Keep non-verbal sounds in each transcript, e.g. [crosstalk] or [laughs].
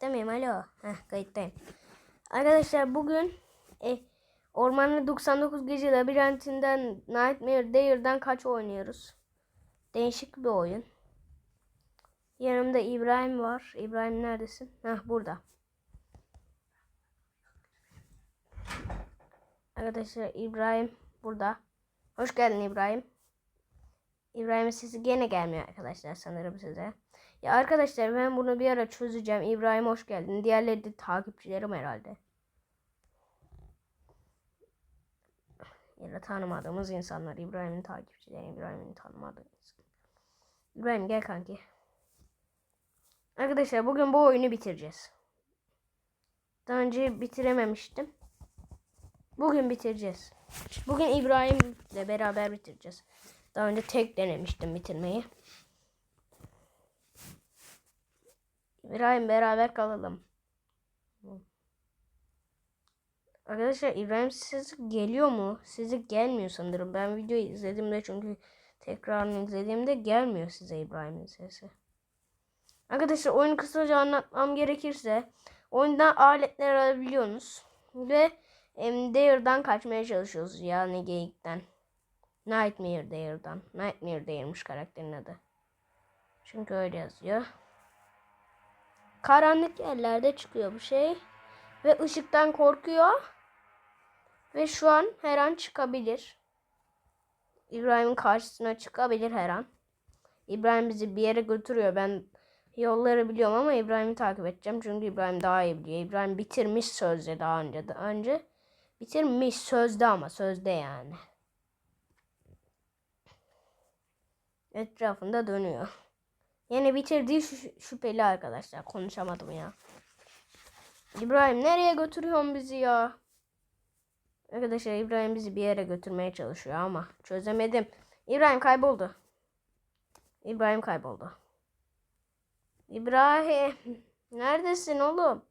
Kayıtta mıyım? Alo. Heh, kayıttayım. Arkadaşlar bugün e, Ormanlı 99 Gece Labirentinden Nightmare Dare'dan kaç oynuyoruz? Değişik bir oyun. Yanımda İbrahim var. İbrahim neredesin? Heh burada. Arkadaşlar İbrahim burada. Hoş geldin İbrahim. İbrahim'in sesi gene gelmiyor arkadaşlar sanırım size. Ya arkadaşlar ben bunu bir ara çözeceğim. İbrahim hoş geldin. Diğerleri de takipçilerim herhalde. Ya da tanımadığımız insanlar. İbrahim'in takipçileri. İbrahim'in tanımadığı insan. İbrahim gel kanki. Arkadaşlar bugün bu oyunu bitireceğiz. Daha önce bitirememiştim. Bugün bitireceğiz. Bugün İbrahim'le beraber bitireceğiz. Daha önce tek denemiştim bitirmeyi. İbrahim beraber kalalım. Arkadaşlar İbrahim siz geliyor mu? Size gelmiyor sanırım. Ben videoyu izlediğimde çünkü tekrarını izlediğimde gelmiyor size İbrahim'in sesi. Arkadaşlar oyunu kısaca anlatmam gerekirse oyundan aletler alabiliyorsunuz ve Dare'dan kaçmaya çalışıyoruz yani geyikten. Nightmare Dare'dan. Nightmare Dare'mış karakterin adı. Çünkü öyle yazıyor. Karanlık yerlerde çıkıyor bu şey. Ve ışıktan korkuyor. Ve şu an her an çıkabilir. İbrahim'in karşısına çıkabilir her an. İbrahim bizi bir yere götürüyor. Ben yolları biliyorum ama İbrahim'i takip edeceğim. Çünkü İbrahim daha iyi biliyor. İbrahim bitirmiş sözde daha önce. Daha önce bitirmiş sözde ama sözde yani. Etrafında dönüyor. Yani bitirdiği şü- şüpheli arkadaşlar. Konuşamadım ya. İbrahim nereye götürüyorsun bizi ya? Arkadaşlar İbrahim bizi bir yere götürmeye çalışıyor ama çözemedim. İbrahim kayboldu. İbrahim kayboldu. İbrahim neredesin oğlum?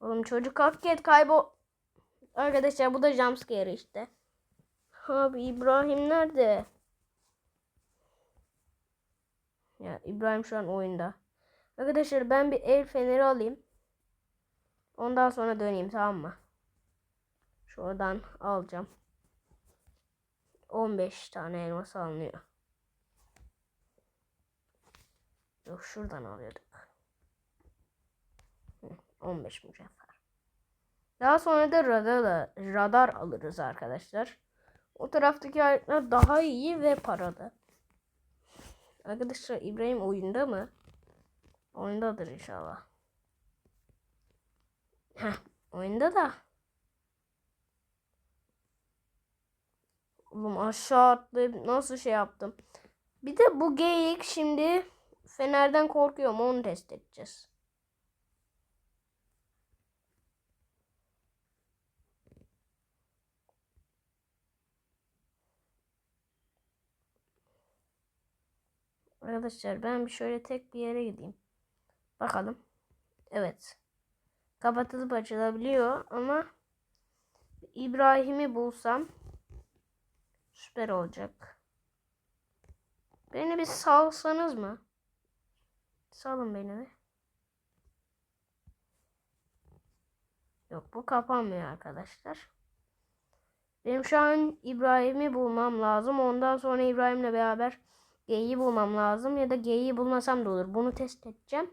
Oğlum çocuk hakikaten kaybol. Arkadaşlar bu da jumpscare işte. Abi İbrahim nerede? Ya İbrahim şu an oyunda. Arkadaşlar ben bir el feneri alayım. Ondan sonra döneyim tamam mı? Şuradan alacağım. 15 tane elmas alınıyor. Yok şuradan alıyorduk. Hı, 15 mücevher. Daha sonra da radar, radar alırız arkadaşlar. O taraftaki aletler daha iyi ve paralı. Arkadaşlar İbrahim oyunda mı? Oyundadır inşallah. Heh, oyunda da. Oğlum aşağı atlayıp nasıl şey yaptım. Bir de bu geyik şimdi Fener'den korkuyorum onu test edeceğiz. Arkadaşlar ben şöyle tek bir yere gideyim. Bakalım. Evet. Kapatılıp açılabiliyor ama İbrahim'i bulsam süper olacak. Beni bir salsanız mı? Salın beni bir. Yok bu kapanmıyor arkadaşlar. Benim şu an İbrahim'i bulmam lazım. Ondan sonra İbrahim'le beraber G'yi bulmam lazım. Ya da G'yi bulmasam da olur. Bunu test edeceğim.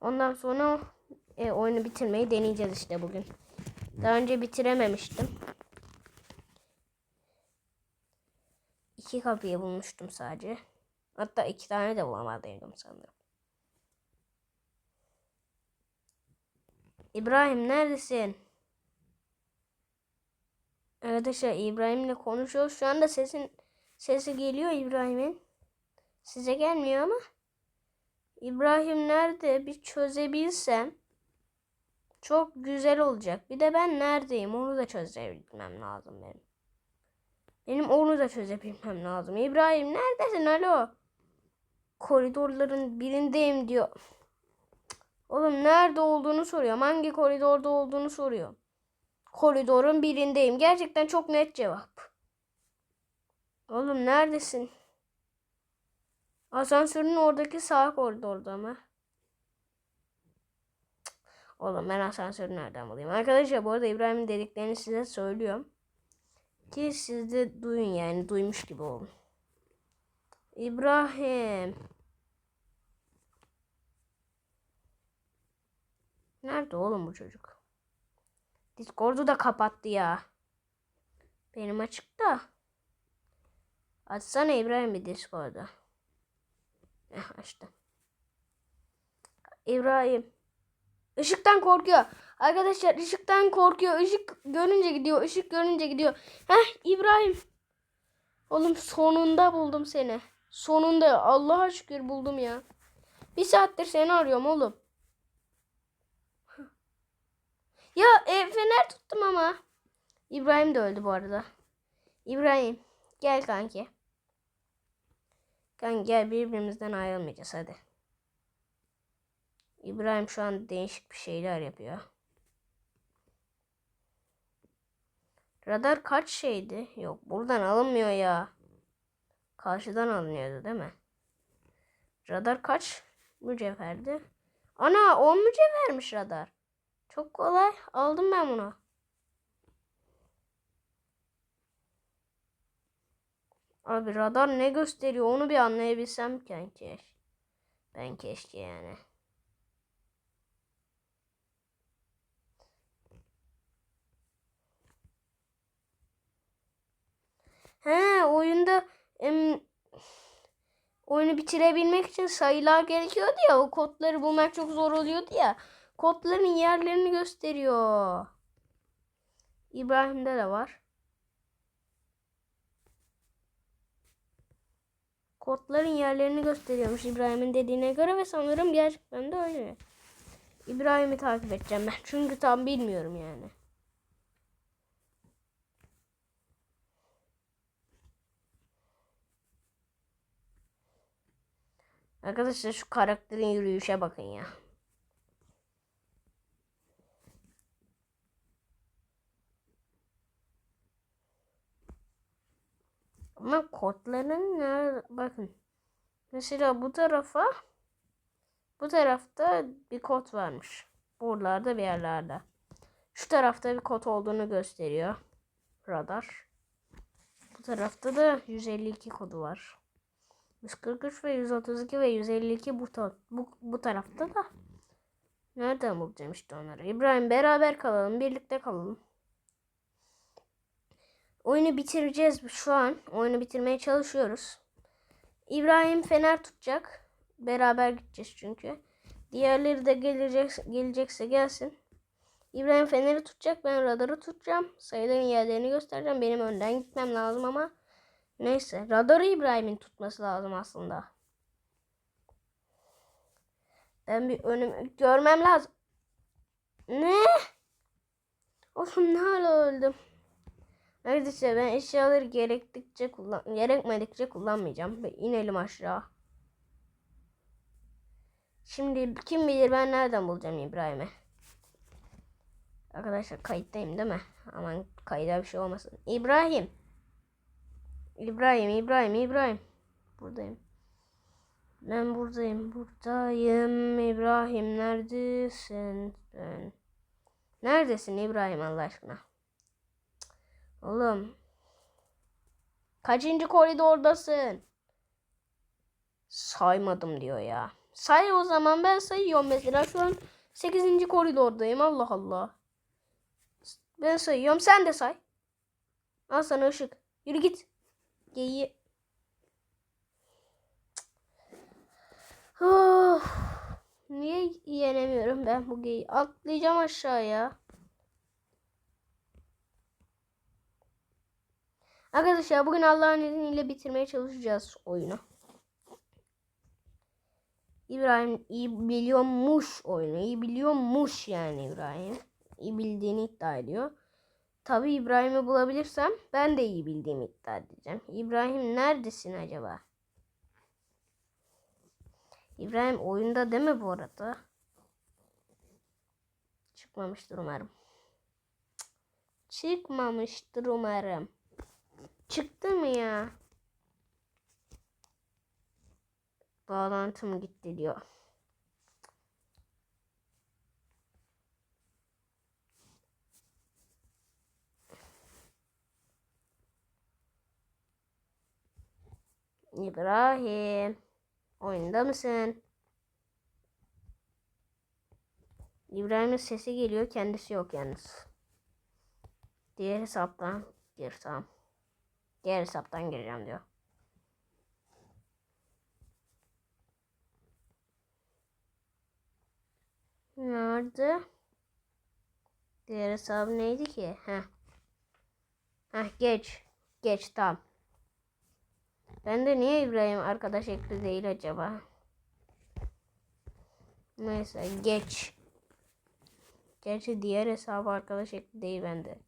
Ondan sonra e, oyunu bitirmeyi deneyeceğiz işte bugün. Daha önce bitirememiştim. İki kapıyı bulmuştum sadece. Hatta iki tane de bulamadıydım sanırım. İbrahim neredesin? Arkadaşlar İbrahim'le konuşuyoruz. Şu anda sesin sesi geliyor İbrahim'in. Size gelmiyor ama. İbrahim nerede? Bir çözebilsem çok güzel olacak. Bir de ben neredeyim? Onu da çözebilmem lazım benim. Benim onu da çözebilmem lazım. İbrahim neredesin? Alo. Koridorların birindeyim diyor. Oğlum nerede olduğunu soruyorum. Hangi koridorda olduğunu soruyorum. Koridorun birindeyim. Gerçekten çok net cevap. Oğlum neredesin? Asansörün oradaki sağ koridorda? Cık. Oğlum ben asansörü nereden bulayım? Arkadaşlar bu arada İbrahim'in dediklerini size söylüyorum. Ki siz de duyun yani duymuş gibi olun. İbrahim. Nerede oğlum bu çocuk? Discord'u da kapattı ya. Benim açıkta. Açsana İbrahim bir Discord'u. Eh açtı. İbrahim. Işıktan korkuyor. Arkadaşlar ışıktan korkuyor. Işık görünce gidiyor. Işık görünce gidiyor. Heh İbrahim. Oğlum sonunda buldum seni. Sonunda Allah'a şükür buldum ya. Bir saattir seni arıyorum oğlum. Ya e, fener tuttum ama. İbrahim de öldü bu arada. İbrahim gel kanki. Kanki gel birbirimizden ayrılmayacağız hadi. İbrahim şu an değişik bir şeyler yapıyor. Radar kaç şeydi? Yok buradan alınmıyor ya. Karşıdan alınıyordu değil mi? Radar kaç mücevherdi? Ana 10 mücevhermiş radar. Çok kolay. Aldım ben bunu. Abi radar ne gösteriyor onu bir anlayabilsem kanki. Ben keşke yani. He oyunda em, oyunu bitirebilmek için sayılar gerekiyordu ya. O kodları bulmak çok zor oluyordu ya. Kodların yerlerini gösteriyor. İbrahim'de de var. Kodların yerlerini gösteriyormuş İbrahim'in dediğine göre ve sanırım gerçekten de öyle. İbrahim'i takip edeceğim ben. Çünkü tam bilmiyorum yani. Arkadaşlar şu karakterin yürüyüşe bakın ya. Ama kodların nerede? Bakın. Mesela bu tarafa bu tarafta bir kod varmış. Buralarda bir yerlerde. Şu tarafta bir kod olduğunu gösteriyor. Radar. Bu tarafta da 152 kodu var. 143 ve 132 ve 152 bu, ta- bu, bu tarafta da. Nereden bulacağım işte onları? İbrahim beraber kalalım. Birlikte kalalım. Oyunu bitireceğiz şu an. Oyunu bitirmeye çalışıyoruz. İbrahim fener tutacak. Beraber gideceğiz çünkü. Diğerleri de gelecek, gelecekse gelsin. İbrahim feneri tutacak. Ben radarı tutacağım. Sayıların yerlerini göstereceğim. Benim önden gitmem lazım ama neyse. Radarı İbrahim'in tutması lazım aslında. Ben bir önümü görmem lazım. Ne? Oğlum ne öldüm. Arkadaşlar ben eşyaları gerektikçe kullan gerekmedikçe kullanmayacağım. İnelim aşağı. Şimdi kim bilir ben nereden bulacağım İbrahim'i. Arkadaşlar kayıttayım değil mi? Aman kayda bir şey olmasın. İbrahim. İbrahim, İbrahim, İbrahim. Buradayım. Ben buradayım, buradayım. İbrahim neredesin? Neredesin İbrahim Allah aşkına? Oğlum. Kaçıncı koridordasın? Saymadım diyor ya. Say o zaman ben sayıyorum mesela şu an 8. koridordayım Allah Allah. Ben sayıyorum sen de say. Al sana ışık. Yürü git. Geyi. Oh. Niye yenemiyorum ben bu geyi? Atlayacağım aşağıya. Arkadaşlar bugün Allah'ın izniyle bitirmeye çalışacağız oyunu. İbrahim iyi biliyormuş oyunu. İyi biliyormuş yani İbrahim. İyi bildiğini iddia ediyor. Tabi İbrahim'i bulabilirsem ben de iyi bildiğimi iddia edeceğim. İbrahim neredesin acaba? İbrahim oyunda değil mi bu arada? Çıkmamıştır umarım. Çıkmamıştır umarım. Çıktı mı ya? Bağlantım gitti diyor. İbrahim. Oyunda mısın? İbrahim'in sesi geliyor. Kendisi yok yalnız. Diğer hesaptan gir tamam. Diğer hesaptan gireceğim diyor. Nerede? Diğer hesap neydi ki? Heh. Heh geç. Geç tamam. Ben de niye İbrahim arkadaş ekli değil acaba? Neyse geç. Gerçi diğer hesabı arkadaş ekli değil bende.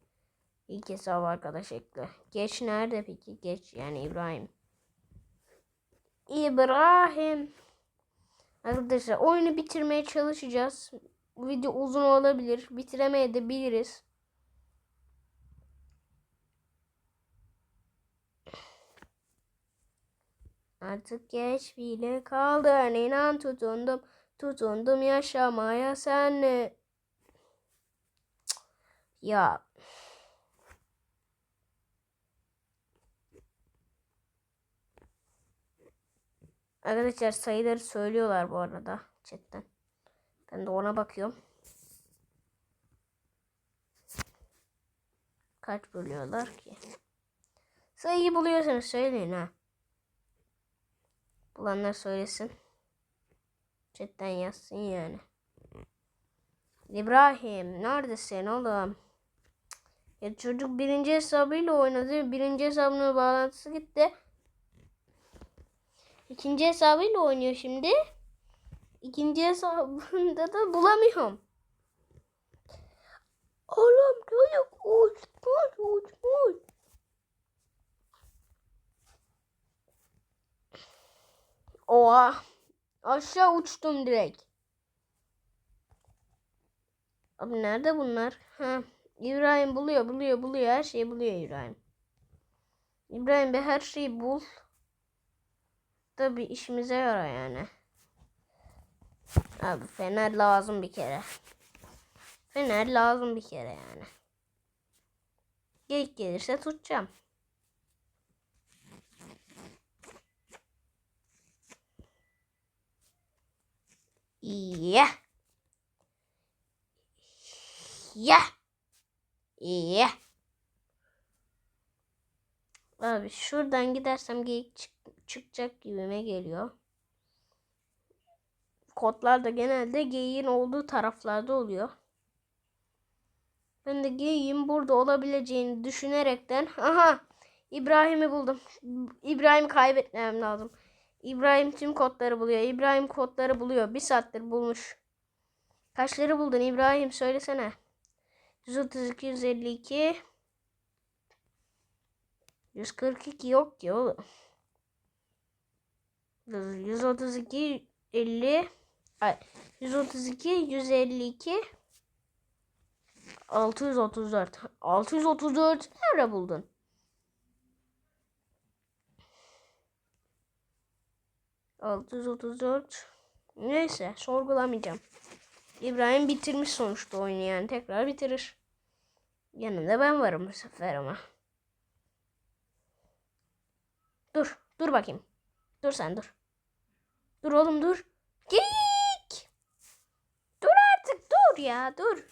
İlk hesabı arkadaş ekli. Geç nerede peki? Geç yani İbrahim. İbrahim. Arkadaşlar oyunu bitirmeye çalışacağız. Bu video uzun olabilir. Bitiremeye de biliriz. Artık geç bile kaldı. İnan tutundum. Tutundum yaşamaya senle. Ya. Arkadaşlar sayıları söylüyorlar bu arada chatten. Ben de ona bakıyorum. Kaç buluyorlar ki? Sayıyı buluyorsanız söyleyin ha. Bulanlar söylesin. Chatten yazsın yani. İbrahim neredesin oğlum? Ya çocuk birinci hesabıyla oynadı. Birinci hesabının bağlantısı gitti. İkinci hesabıyla oynuyor şimdi. İkinci hesabında da bulamıyorum. Oğlum çocuk uçmuş uçmuş. Oha. Aşağı uçtum direkt. Abi nerede bunlar? Ha, İbrahim buluyor, buluyor, buluyor. Her şeyi buluyor İbrahim. İbrahim be her şeyi bul. Da bir işimize yarar yani. Abi fener lazım bir kere. Fener lazım bir kere yani. Geyik gelirse tutacağım. Yeah. Yeah. Yeah. Abi şuradan gidersem geyik çık çıkacak gibime geliyor. Kodlar da genelde geyiğin olduğu taraflarda oluyor. Ben de geyiğin burada olabileceğini düşünerekten aha İbrahim'i buldum. İbrahim kaybetmem lazım. İbrahim tüm kodları buluyor. İbrahim kodları buluyor. Bir saattir bulmuş. Kaçları buldun İbrahim söylesene. 132, 152. 142 yok ki oğlum. 132, 50. Ay, 132, 152. 634. 634 nerede buldun? Altı yüz otuz dört. Neyse sorgulamayacağım. İbrahim bitirmiş sonuçta oyunu yani tekrar bitirir. Yanında ben varım bu sefer ama. Dur. Dur bakayım. Dur sen dur. Dur oğlum dur. Geyik. Dur artık dur ya dur.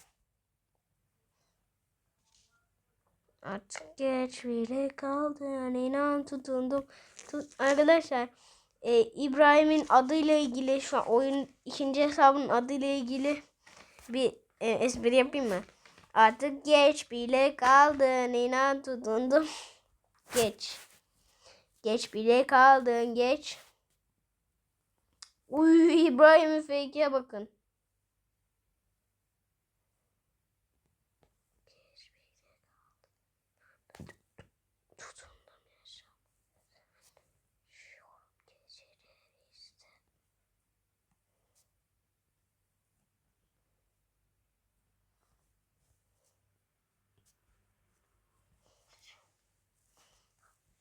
Artık geç bile kaldı yani inan tutundum. Tut Arkadaşlar e, İbrahim'in adıyla ilgili şu an oyun ikinci hesabın adıyla ilgili bir e, espri yapayım mı? Artık geç bile kaldın inan tutundum. [laughs] Geç. Geç bile kaldın geç. Uy İbrahim'in fake'e bakın.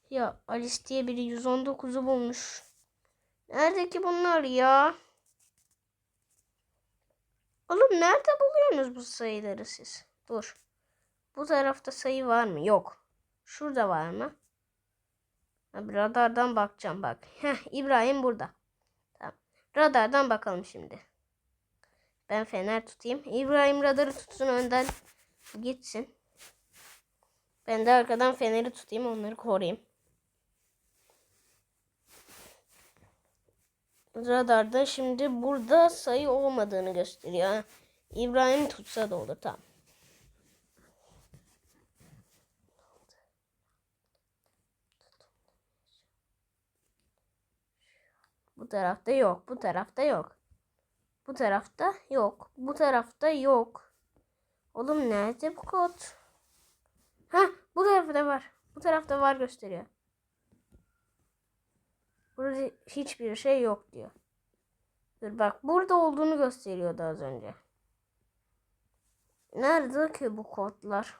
Ya Alice diye biri 119'u bulmuş. Nerede ki bunlar ya? Oğlum nerede buluyorsunuz bu sayıları siz? Dur. Bu tarafta sayı var mı? Yok. Şurada var mı? Ha, bir radardan bakacağım bak. Heh, İbrahim burada. Tamam. Radardan bakalım şimdi. Ben fener tutayım. İbrahim radarı tutsun önden gitsin. Ben de arkadan feneri tutayım onları koruyayım. Radarda şimdi burada sayı olmadığını gösteriyor. İbrahim tutsa da olur tamam. Bu tarafta yok. Bu tarafta yok. Bu tarafta yok. Bu tarafta yok. Oğlum nerede bu kod? Ha, bu tarafta var. Bu tarafta var gösteriyor. Burada hiçbir şey yok diyor. Dur bak burada olduğunu gösteriyordu az önce. Nerede ki bu kodlar?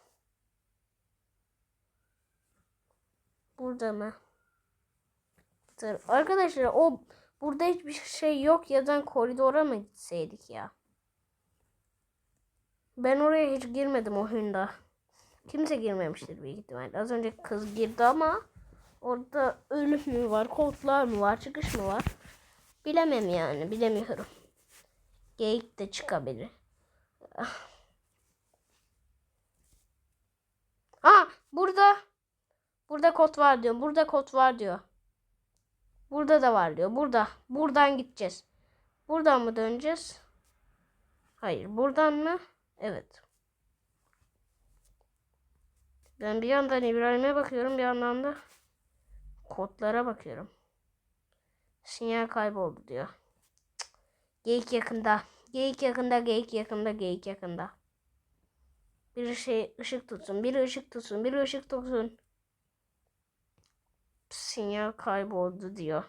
Burada mı? Dur. Arkadaşlar o burada hiçbir şey yok yazan koridora mı gitseydik ya? Ben oraya hiç girmedim oyunda. Kimse girmemiştir büyük ihtimalle. Az önce kız girdi ama orada ölüm mü var, kodlar mı var, çıkış mı var? Bilemem yani, bilemiyorum. Geyik de çıkabilir. Ha, burada burada kod var diyor. Burada kod var diyor. Burada da var diyor. Burada. Buradan gideceğiz. Buradan mı döneceğiz? Hayır. Buradan mı? Evet. Ben bir yandan İbrahim'e bakıyorum. Bir yandan da kodlara bakıyorum. Sinyal kayboldu diyor. Cık. Geyik yakında. Geyik yakında. Geyik yakında. Geyik yakında. Bir şey ışık tutsun. Bir ışık tutsun. Bir ışık tutsun. Sinyal kayboldu diyor.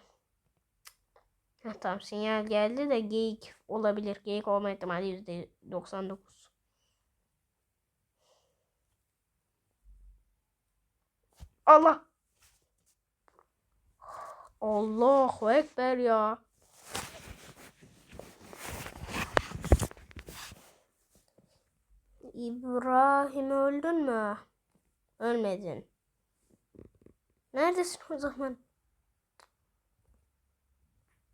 Heh, tamam sinyal geldi de geyik olabilir. Geyik olma ihtimali %99. Allah. Allahu Ekber ya. İbrahim öldün mü? Ölmedin. Neredesin o zaman?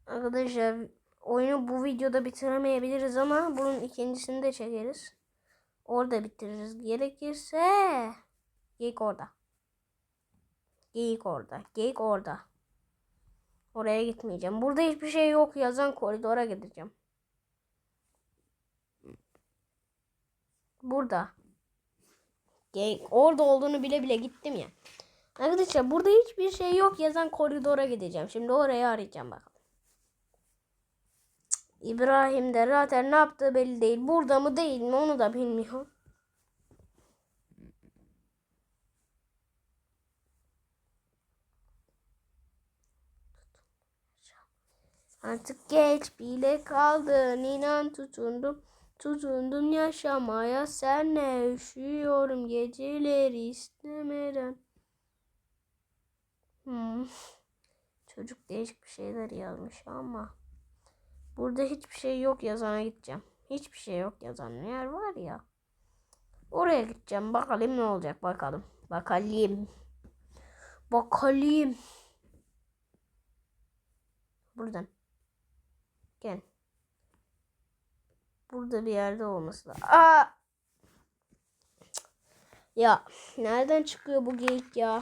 Arkadaşlar oyunu bu videoda bitiremeyebiliriz ama bunun ikincisini de çekeriz. Orada bitiririz. Gerekirse geyik orada. Geyik orada. Geyik orada. Oraya gitmeyeceğim. Burada hiçbir şey yok yazan koridora gideceğim. Burada. Orada olduğunu bile bile gittim ya. Arkadaşlar burada hiçbir şey yok yazan koridora gideceğim. Şimdi orayı arayacağım bakalım. İbrahim de zaten ne yaptığı belli değil. Burada mı değil mi onu da bilmiyorum. Artık geç bile kaldın inan tutundum. Tutundum yaşamaya senle üşüyorum geceleri istemeden. Hmm. Çocuk değişik bir şeyler yazmış ama. Burada hiçbir şey yok yazana gideceğim. Hiçbir şey yok yazan yer var ya. Oraya gideceğim. Bakalım ne olacak bakalım. Bakalım. Bakalım. Buradan. Gel. Burada bir yerde olması lazım. Aa! Ya nereden çıkıyor bu geyik ya?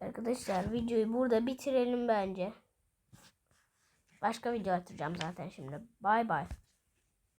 Arkadaşlar videoyu burada bitirelim bence. Başka video atacağım zaten şimdi. Bay bay.